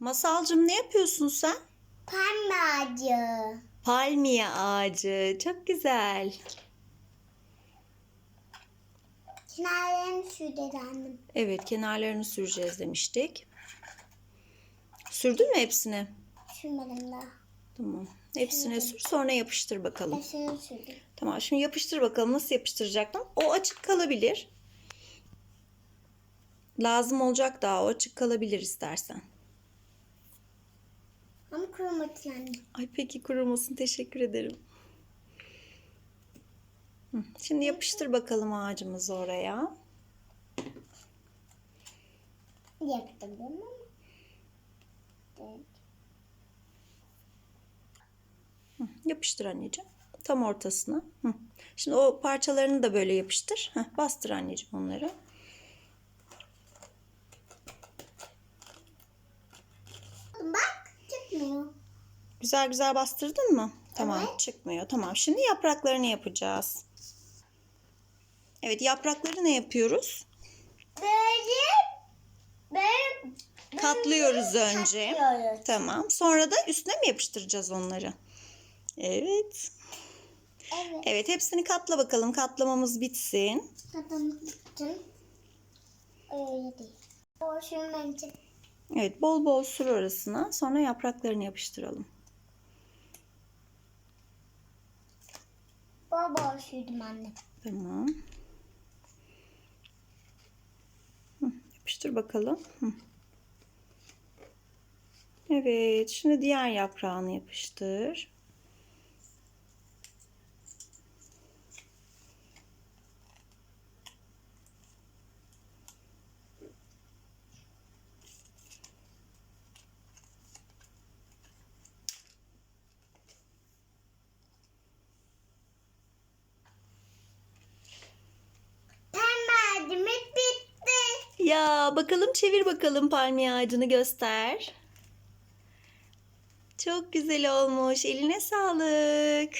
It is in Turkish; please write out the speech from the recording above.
Masalcığım ne yapıyorsun sen? Pembe ağacı. Palmiye ağacı. Çok güzel. Kenarlarını sürdü annem. Evet kenarlarını süreceğiz demiştik. Sürdün mü hepsini? Sürmedim daha. Tamam. Hepsine sür sonra yapıştır bakalım. Hepsini sürdüm. Tamam şimdi yapıştır bakalım nasıl yapıştıracaktım. O açık kalabilir. Lazım olacak daha o açık kalabilir istersen. Ama kurumasın anne. Ay peki kurumasın teşekkür ederim. Şimdi yapıştır bakalım ağacımızı oraya. Yaptım? Evet. Yapıştır anneciğim. Tam ortasına. Şimdi o parçalarını da böyle yapıştır. Bastır anneciğim onları. Bak çıkmıyor. Güzel güzel bastırdın mı? Tamam Evet. çıkmıyor. Tamam şimdi yapraklarını yapacağız. Evet yaprakları ne yapıyoruz? Böyle böyle Katlıyoruz önce. katlıyoruz. Tamam. Sonra da üstüne mi yapıştıracağız onları? Evet. Evet. Evet hepsini katla bakalım. Katlamamız bitsin. Kadın için öyle değil. Sürmem için. Evet bol bol sür arasına. Sonra yapraklarını yapıştıralım. Bol sürdüm anne. Tamam. Hı, yapıştır bakalım. Hı. Evet. Şimdi diğer yaprağını yapıştır. Ya bakalım çevir bakalım palmiye ağacını göster. Çok güzel olmuş. Eline sağlık.